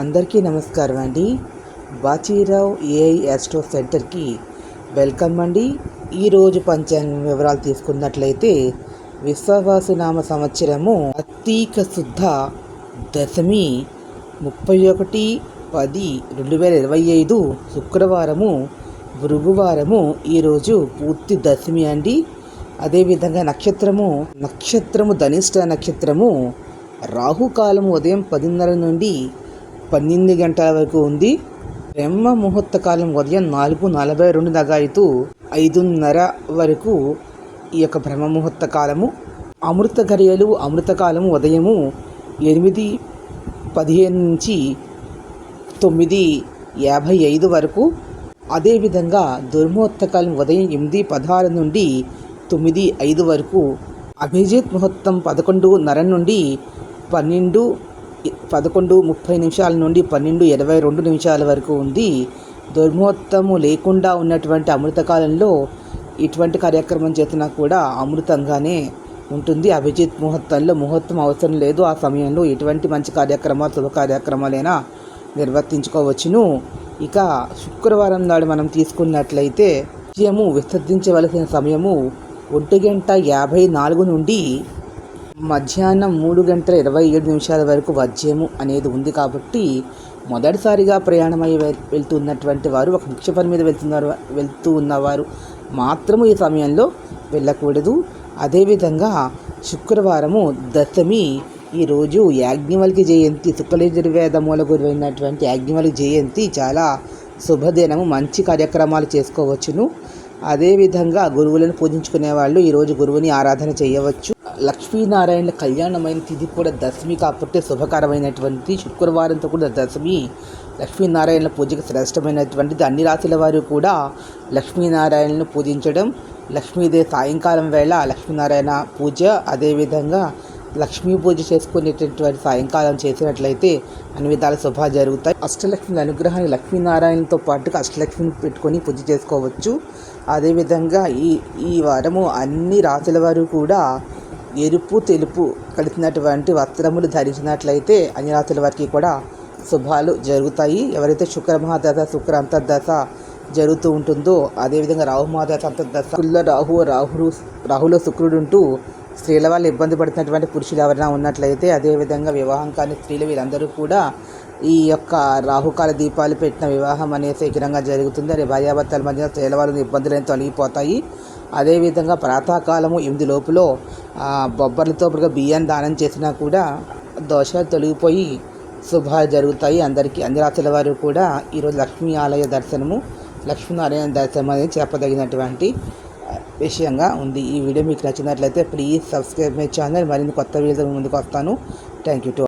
అందరికీ నమస్కారం అండి. బాచీరావు ఏఐ యాస్ట్రో సెంటర్కి వెల్కమ్ అండి. ఈరోజు పంచాంగం వివరాలు తీసుకున్నట్లయితే విశ్వవాసునామ సంవత్సరము అత్తీక శుద్ధ దశమి ముప్పై ఒకటి పది రెండు వేల ఇరవై ఐదు శుక్రవారము భృగువారము ఈరోజు పూర్తి దశమి అండి. అదేవిధంగా నక్షత్రము నక్షత్రము ధనిష్ట నక్షత్రము రాహుకాలము ఉదయం పదిన్నర నుండి పన్నెండు గంటల వరకు ఉంది. బ్రహ్మ ముహూర్త కాలం ఉదయం నాలుగు నలభై రెండు నగాయితూ ఐదున్నర వరకు ఈ యొక్క బ్రహ్మ ముహూర్త కాలము. అమృత గడియలు అమృతకాలము ఉదయము ఎనిమిది పదిహేను నుంచి తొమ్మిది యాభై ఐదు వరకు. అదేవిధంగా దుర్ముహూర్తకాలం ఉదయం ఎనిమిది పదహారు నుండి తొమ్మిది ఐదు వరకు. అభిజిత్ ముహూర్తం పదకొండున్నర నుండి పన్నెండు పదకొండు ముప్పై నిమిషాల నుండి పన్నెండు ఇరవై రెండు నిమిషాల వరకు ఉంది. దుర్ముహూర్తము లేకుండా ఉన్నటువంటి అమృతకాలంలో ఇటువంటి కార్యక్రమం చేసినా కూడా అమృతంగానే ఉంటుంది. అభిజిత్ ముహూర్తంలో ముహూర్తం అవసరం లేదు. ఆ సమయంలో ఎటువంటి మంచి కార్యక్రమాలు శుభ కార్యక్రమాలైనా నిర్వర్తించుకోవచ్చును. ఇక శుక్రవారం నాడు మనం తీసుకున్నట్లయితే విజయము విసర్జించవలసిన సమయము ఒంటి గంట యాభై నాలుగు నుండి మధ్యాహ్నం మూడు గంటల ఇరవై ఏడు నిమిషాల వరకు వజ్యము అనేది ఉంది కాబట్టి మొదటిసారిగా ప్రయాణమై వెళ్తున్నటువంటి వారు ఒక ముఖ్య పని మీద వెళ్తున్నారు వెళ్తూ ఉన్నవారు మాత్రము ఈ సమయంలో వెళ్ళకూడదు. అదేవిధంగా శుక్రవారము దశమి ఈరోజు యాజ్ఞవల్కి జయంతి శుక్లయజుర్వేద మూల గురువైనటువంటి యాజ్ఞవల్కి జయంతి చాలా శుభదినము మంచి కార్యక్రమాలు చేసుకోవచ్చును. అదేవిధంగా గురువులను పూజించుకునే వాళ్ళు ఈరోజు గురువుని ఆరాధన చేయవచ్చు. లక్ష్మీనారాయణ కళ్యాణమైన తిథి కూడా దశమి కాబట్టి శుభకరమైనటువంటి శుక్రవారంతో కూడా దశమి. లక్ష్మీనారాయణ పూజకు శ్రేష్టమైనటువంటిది అన్ని రాశుల వారు కూడా లక్ష్మీనారాయణను పూజించడం. లక్ష్మీదేవి సాయంకాలం వేళ లక్ష్మీనారాయణ పూజ అదేవిధంగా లక్ష్మీ పూజ చేసుకునేటటువంటి సాయంకాలం చేసినట్లయితే అన్ని విధాల శుభ జరుగుతాయి. అష్టలక్ష్మి అనుగ్రహాన్ని లక్ష్మీనారాయణతో పాటుగా అష్టలక్ష్మిని పెట్టుకొని పూజ చేసుకోవచ్చు. అదేవిధంగా ఈ ఈ వారము అన్ని రాశుల వారు కూడా ఎరుపు తెలుపు కలిసినటువంటి వస్త్రములు ధరించినట్లయితే అన్ని వారికి కూడా శుభాలు జరుగుతాయి. ఎవరైతే శుక్రమహాదశ శుక్ర అంతర్దశ జరుగుతూ ఉంటుందో అదేవిధంగా రాహు మహాదశ అంతర్దశ రాహు రాహులు రాహులో శుక్రుడు ఉంటూ స్త్రీల వాళ్ళు ఇబ్బంది పడుతున్నటువంటి పురుషులు ఎవరైనా ఉన్నట్లయితే అదేవిధంగా వివాహం కాని స్త్రీలు వీరందరూ కూడా ఈ యొక్క రాహుకాల దీపాలు పెట్టిన వివాహం అనేది శీఘ్రంగా జరుగుతుంది. అని భార్యాభర్తల మధ్య స్త్రీల వాళ్ళని ఇబ్బందులు తొలగిపోతాయి. అదేవిధంగా ప్రాతకాలము ఎనిమిది లోపులో బొబ్బర్లతో బియ్యాన్ని దానం చేసినా కూడా దోషాలు తొలగిపోయి శుభాలు జరుగుతాయి. అందరికీ అన్ని రాత్రుల వారు కూడా ఈరోజు లక్ష్మీ ఆలయ దర్శనము లక్ష్మీనారాయణ దర్శనం అనేది చెప్పదగినటువంటి విషయంగా ఉంది. ఈ వీడియో మీకు నచ్చినట్లయితే ప్లీజ్ సబ్స్క్రైబ్ మై ఛానల్. మరిన్ని కొత్త వీడియో ముందుకు వస్తాను. Thank you two